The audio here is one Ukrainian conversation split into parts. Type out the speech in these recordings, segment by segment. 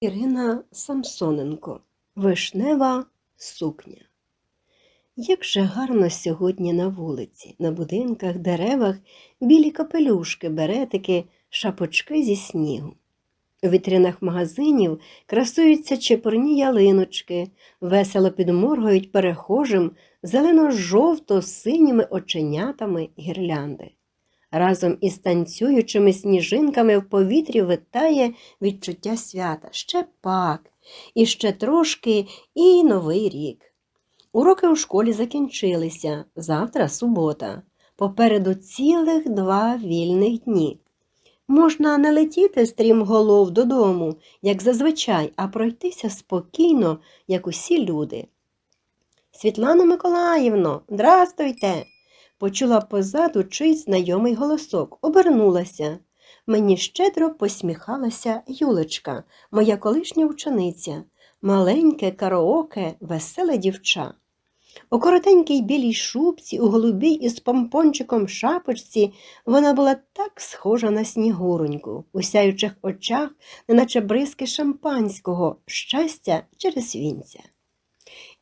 Ірина Самсоненко Вишнева сукня. Як же гарно сьогодні на вулиці, на будинках, деревах, білі капелюшки, беретики, шапочки зі снігу. У вітринах магазинів красуються чепурні ялиночки, весело підморгують перехожим зелено-жовто-синіми оченятами гірлянди. Разом із танцюючими сніжинками в повітрі витає відчуття свята. Ще пак, і ще трошки, і новий рік. Уроки у школі закінчилися. Завтра субота. Попереду цілих два вільних дні. Можна не летіти стрімголов додому, як зазвичай, а пройтися спокійно, як усі люди. Світлано Миколаївно, здрастуйте! Почула позаду чийсь знайомий голосок, обернулася. Мені щедро посміхалася Юлечка, моя колишня учениця, маленьке караоке, веселе дівча. У коротенькій білій шубці, у голубій із помпончиком шапочці вона була так схожа на снігуроньку, у сяючих очах, неначе бризки шампанського, щастя через вінця.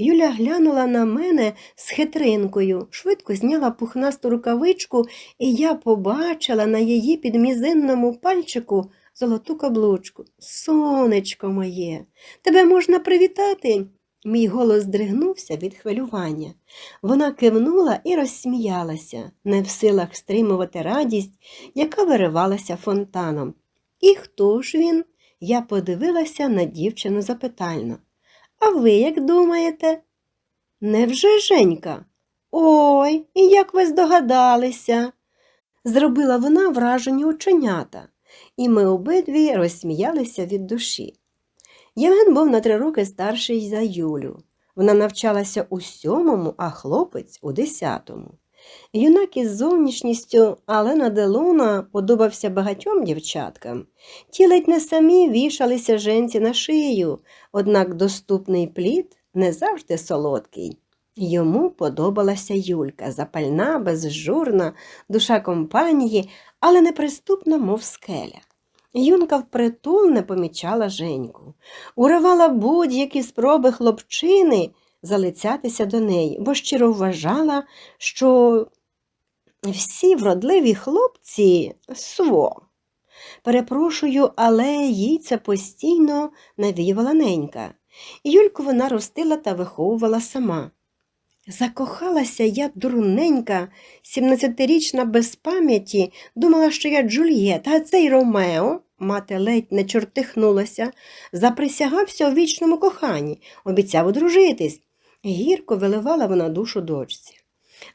Юля глянула на мене з хитринкою, швидко зняла пухнасту рукавичку, і я побачила на її підмізинному пальчику золоту каблучку. Сонечко моє, тебе можна привітати? Мій голос здригнувся від хвилювання. Вона кивнула і розсміялася, не в силах стримувати радість, яка виривалася фонтаном. І хто ж він? Я подивилася на дівчину запитально. А ви як думаєте? Невже Женька? Ой, і як ви здогадалися? Зробила вона вражені оченята, і ми обидві розсміялися від душі. Євген був на три роки старший за Юлю. Вона навчалася у сьомому, а хлопець у десятому. Юнак із зовнішністю Алена Делона подобався багатьом дівчаткам. Ті ледь не самі вішалися женці на шию, однак доступний плід не завжди солодкий. Йому подобалася Юлька, запальна, безжурна, душа компанії, але неприступна, мов скеля. Юнка впритул не помічала Женьку, уривала будь-які спроби хлопчини залицятися до неї, бо щиро вважала, що всі вродливі хлопці сво. Перепрошую, але їй це постійно навіювала ненька. Юльку вона ростила та виховувала сама. Закохалася я дурненька, сімнадцятирічна без пам'яті, думала, що я Джульєта, а цей Ромео, мати ледь не чортихнулася, заприсягався у вічному коханні, обіцяв одружитись. Гірко виливала вона душу дочці.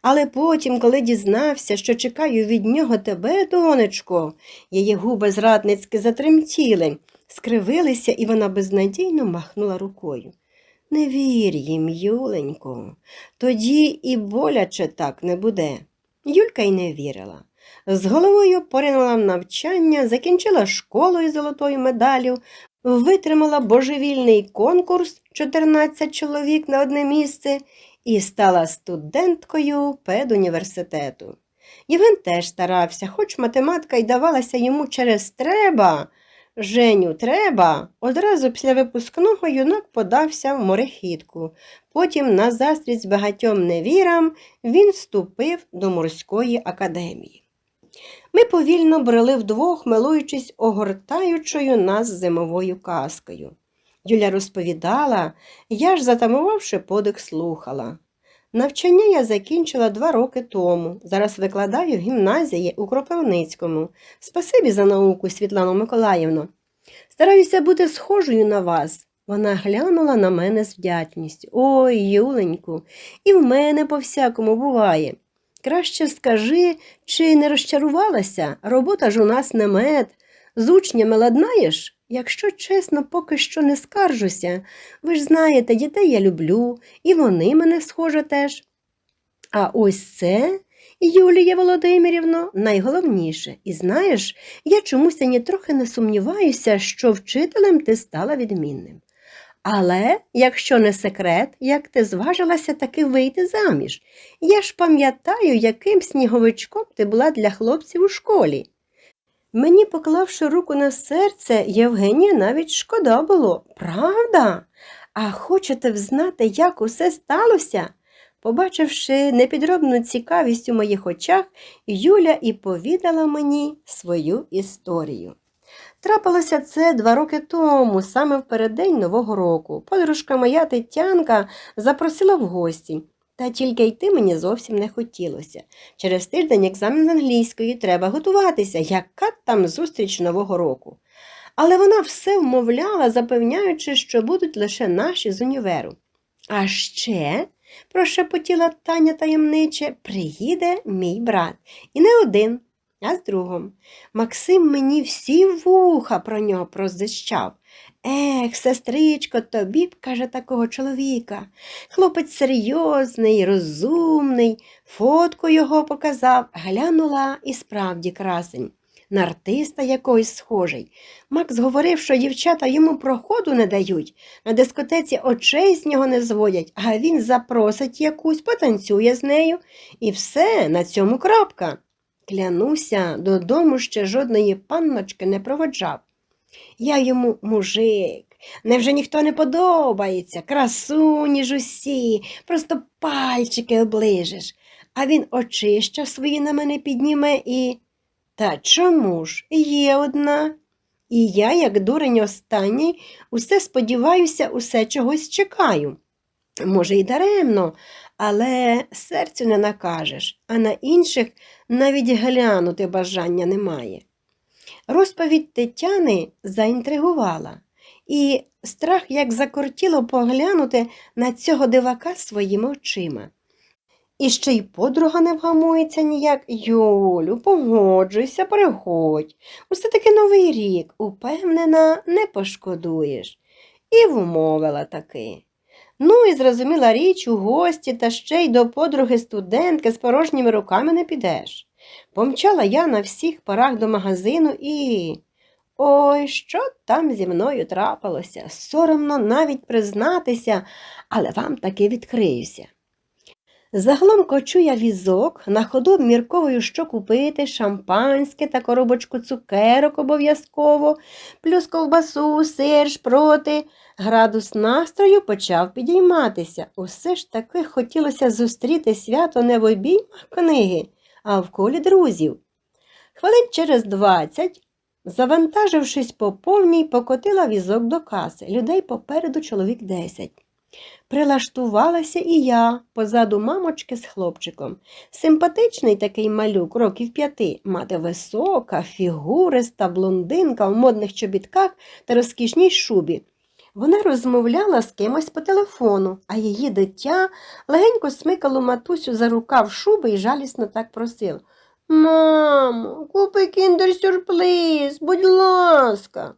Але потім, коли дізнався, що чекаю від нього тебе, донечко, її губи зрадницьки затремтіли, скривилися, і вона безнадійно махнула рукою. Не вір їм, Юленько, тоді і боляче так не буде. Юлька й не вірила. З головою поринула в навчання, закінчила школу із золотою медаллю, витримала божевільний конкурс 14 чоловік на одне місце і стала студенткою педуніверситету. Євген теж старався, хоч математика й давалася йому через треба. Женю, треба. Одразу після випускного юнак подався в морехідку. Потім, на застрість багатьом невірам, він вступив до морської академії. Ми повільно брели вдвох, милуючись огортаючою нас зимовою казкою. Юля розповідала, я ж, затамувавши подих, слухала. Навчання я закінчила два роки тому. Зараз викладаю в гімназії у Кропивницькому. Спасибі за науку, Світлано Миколаївно. Стараюся бути схожою на вас. Вона глянула на мене з вдячністю. Ой, Юленьку, і в мене по всякому буває. Краще скажи, чи не розчарувалася? Робота ж у нас не мед. З учнями ладнаєш? Якщо чесно, поки що не скаржуся. Ви ж знаєте, дітей я люблю, і вони мене схоже теж. А ось це, Юлія Володимирівно, найголовніше. І знаєш, я чомусь ані трохи не сумніваюся, що вчителем ти стала відмінним. Але, якщо не секрет, як ти зважилася таки вийти заміж, я ж пам'ятаю, яким сніговичком ти була для хлопців у школі. Мені, поклавши руку на серце, Євгенія навіть шкода було. Правда? А хочете взнати, як усе сталося? Побачивши непідробну цікавість у моїх очах, Юля і повідала мені свою історію. Трапилося це два роки тому, саме в переддень Нового року. Подружка моя Тетянка запросила в гості, та тільки йти мені зовсім не хотілося. Через тиждень екзамен з англійської треба готуватися, яка там зустріч Нового року. Але вона все вмовляла, запевняючи, що будуть лише наші з універу. А ще, прошепотіла Таня таємниче, приїде мій брат. І не один, а з другом. Максим мені всі вуха про нього прозищав. Ех, сестричко, тобі б, каже, такого чоловіка. Хлопець серйозний, розумний, фотку його показав, глянула і справді красень. На артиста якогось схожий. Макс говорив, що дівчата йому проходу не дають, на дискотеці очей з нього не зводять, а він запросить якусь, потанцює з нею, і все, на цьому крапка. Клянуся, додому ще жодної панночки не проводжав. Я йому мужик, невже ніхто не подобається, красуні ж усі, просто пальчики оближеш. А він очища свої на мене підніме і. Та чому ж? Є одна. І я, як дурень останній, усе сподіваюся, усе чогось чекаю. Може, й даремно, але серцю не накажеш, а на інших навіть глянути бажання немає. Розповідь Тетяни заінтригувала, і страх як закортіло поглянути на цього дивака своїми очима. І ще й подруга не вгамується ніяк. Юлю, погоджуйся, приходь. Усе таки новий рік, упевнена, не пошкодуєш. І вмовила таки. Ну і зрозуміла річ, у гості та ще й до подруги студентки з порожніми руками не підеш. Помчала я на всіх парах до магазину і. Ой, що там зі мною трапилося? Соромно навіть признатися, але вам таки відкриюся. Загалом кочу я візок, на ходу обмірковую, що купити, шампанське та коробочку цукерок обов'язково, плюс ковбасу, сир, шпроти. Градус настрою почав підійматися. Усе ж таки хотілося зустріти свято не в обіймах книги, а в колі друзів. Хвилин через двадцять, завантажившись по повній, покотила візок до каси. Людей попереду чоловік десять. Прилаштувалася і я позаду мамочки з хлопчиком. Симпатичний такий малюк, років п'яти, мати висока, фігуриста, блондинка в модних чобітках та розкішній шубі. Вона розмовляла з кимось по телефону, а її дитя легенько смикало матусю за рукав шуби і жалісно так просило. Мамо, купи кіндер-сюрприз, будь ласка.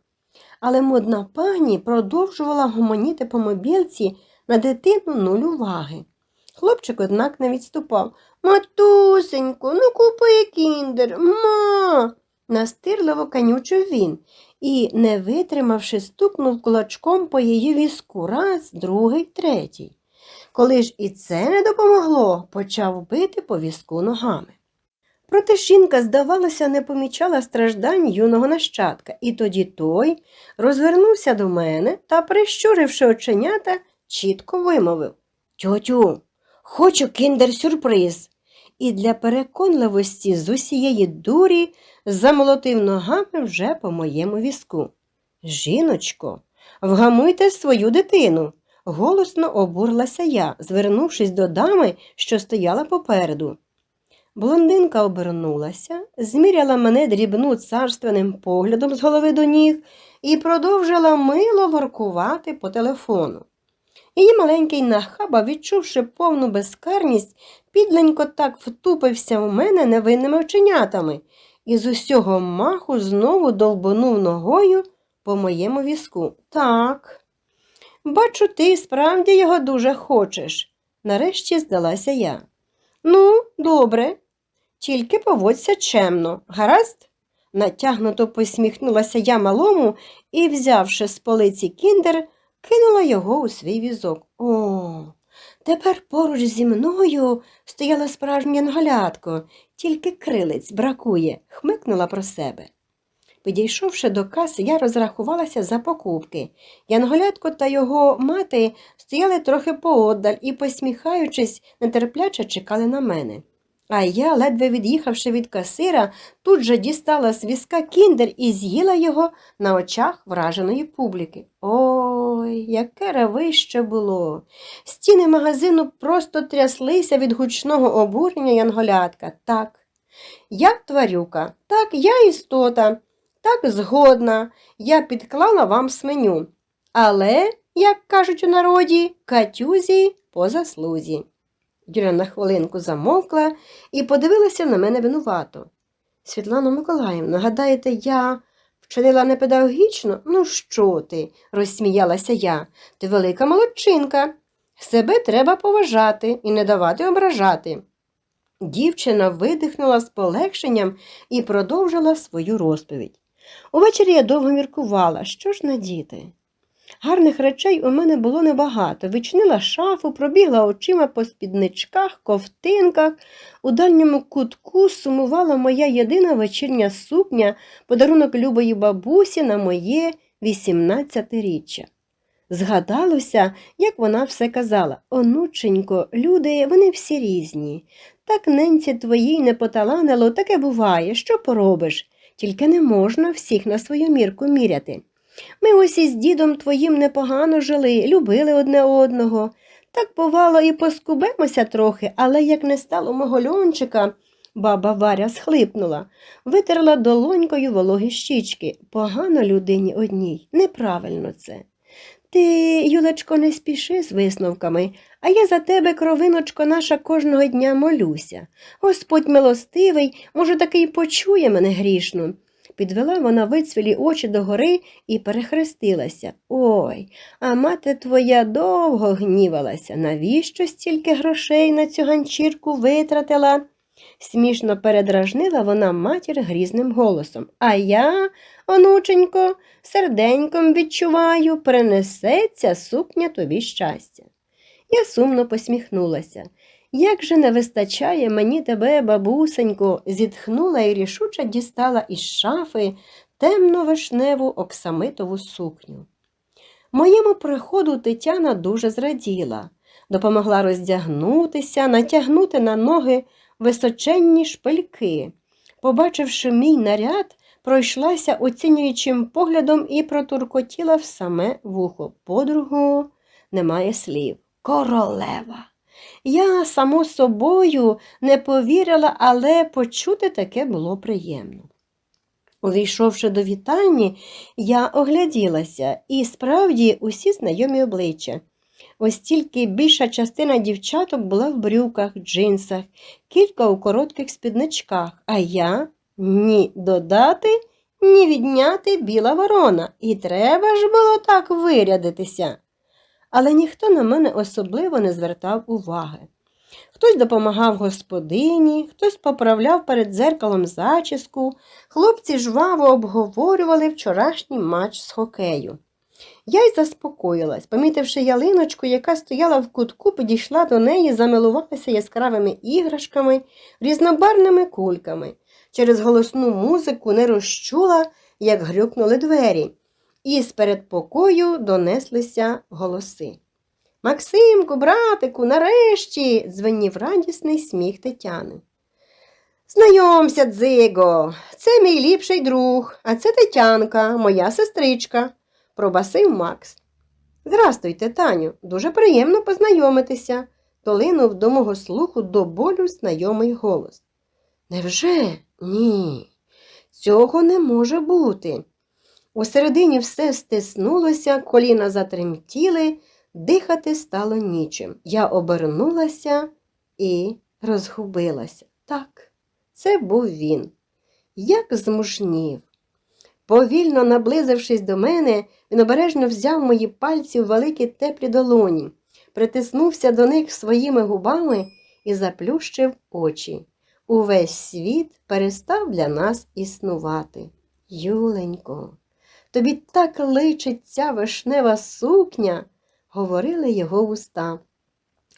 Але модна пані продовжувала гомоніти по мобілці на дитину нуль уваги. Хлопчик, однак, не відступав. Матусенько, ну купи кіндер, ма. Настирливо канючив він і, не витримавши, стукнув кулачком по її візку раз, другий, третій. Коли ж і це не допомогло, почав бити по візку ногами. Проте жінка, здавалося, не помічала страждань юного нащадка, і тоді той розвернувся до мене та, прищуривши оченята, чітко вимовив Тьотю, хочу кіндер-сюрприз. І для переконливості з усієї дурі замолотив ногами вже по моєму візку. Жіночко, вгамуйте свою дитину. Голосно обурлася я, звернувшись до дами, що стояла попереду. Блондинка обернулася, зміряла мене дрібну царственним поглядом з голови до ніг і продовжила мило воркувати по телефону. Її маленький нахаба, відчувши повну безкарність, підленько так втупився в мене невинними оченятами і з усього маху знову довбонув ногою по моєму візку. Так, бачу, ти справді його дуже хочеш, нарешті здалася я. Ну, добре, тільки поводься чемно, гаразд? Натягнуто посміхнулася я малому і, взявши з полиці кіндер, кинула його у свій візок. О, тепер поруч зі мною стояла справжня янголятко, тільки крилець бракує, хмикнула про себе. Підійшовши до каси, я розрахувалася за покупки. Янголятко та його мати стояли трохи поодаль і, посміхаючись, нетерпляче чекали на мене. А я, ледве від'їхавши від касира, тут же дістала з візка кіндер і з'їла його на очах враженої публіки. Ой, яке равище було. Стіни магазину просто тряслися від гучного обурення янголятка. Так, я тварюка, так, я істота, так згодна, я підклала вам сменю. Але, як кажуть у народі, катюзі по заслузі. Юля на хвилинку замовкла і подивилася на мене винувато. Світлано Миколаївна, гадаєте, я вчинила непедагогічно? Ну, що ти? розсміялася я. Ти велика молодчинка. Себе треба поважати і не давати ображати. Дівчина видихнула з полегшенням і продовжила свою розповідь. Увечері я довго міркувала, що ж надіти. Гарних речей у мене було небагато. Відчинила шафу, пробігла очима по спідничках, ковтинках. У дальньому кутку сумувала моя єдина вечірня сукня, подарунок любої бабусі на моє 18-річчя. Згадалося, як вона все казала онученько, люди, вони всі різні. Так ненці твоїй не поталанило, таке буває, що поробиш, тільки не можна всіх на свою мірку міряти. Ми ось із дідом твоїм непогано жили, любили одне одного. Так, бувало, і поскубемося трохи, але як не стало мого льончика, баба Варя схлипнула, витерла долонькою вологі щічки. Погано людині одній, неправильно це. Ти, Юлечко, не спіши з висновками, а я за тебе, кровиночко наша, кожного дня молюся. Господь милостивий, може, таки й почує мене грішну. Підвела вона вицвілі очі догори і перехрестилася. Ой, а мати твоя довго гнівалася. Навіщо стільки грошей на цю ганчірку витратила? Смішно передражнила вона матір грізним голосом. А я, онученько, серденьком відчуваю, принесеться сукня тобі щастя. Я сумно посміхнулася. Як же не вистачає мені тебе, бабусенько, зітхнула і рішуче дістала із шафи темно вишневу оксамитову сукню. Моєму приходу Тетяна дуже зраділа, допомогла роздягнутися, натягнути на ноги височенні шпильки. Побачивши мій наряд, пройшлася оцінюючим поглядом і протуркотіла в саме вухо. Подругу немає слів. Королева. Я, само собою, не повірила, але почути таке було приємно. Увійшовши до вітальні, я огляділася, і справді усі знайомі обличчя. Ось тільки більша частина дівчаток була в брюках, джинсах, кілька у коротких спідничках, а я ні додати, ні відняти біла ворона. І треба ж було так вирядитися але ніхто на мене особливо не звертав уваги. Хтось допомагав господині, хтось поправляв перед дзеркалом зачіску, хлопці жваво обговорювали вчорашній матч з хокею. Я й заспокоїлась, помітивши ялиночку, яка стояла в кутку, підійшла до неї, замилувалася яскравими іграшками, різнобарними кульками. Через голосну музику не розчула, як грюкнули двері і з передпокою донеслися голоси. Максимку, братику, нарешті, дзвенів радісний сміх Тетяни. Знайомся, дзиго, це мій ліпший друг, а це Тетянка, моя сестричка, пробасив Макс. Здрастуйте, Таню, дуже приємно познайомитися, долинув до мого слуху до болю знайомий голос. Невже? Ні, цього не може бути. Усередині все стиснулося, коліна затремтіли, дихати стало нічим. Я обернулася і розгубилася. Так, це був він. Як змужнів. Повільно наблизившись до мене, він обережно взяв мої пальці в великі теплі долоні, притиснувся до них своїми губами і заплющив очі. Увесь світ перестав для нас існувати. Юленько. Тобі так личить ця вишнева сукня, говорили його уста.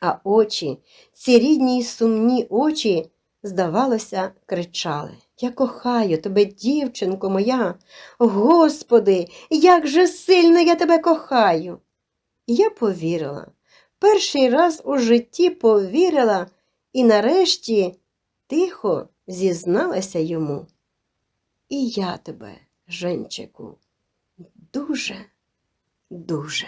А очі, ці рідні й сумні очі, здавалося, кричали Я кохаю тебе, дівчинко моя. Господи, як же сильно я тебе кохаю. І я повірила. Перший раз у житті повірила і нарешті тихо зізналася йому. І я тебе, Женчику, дуже, дуже.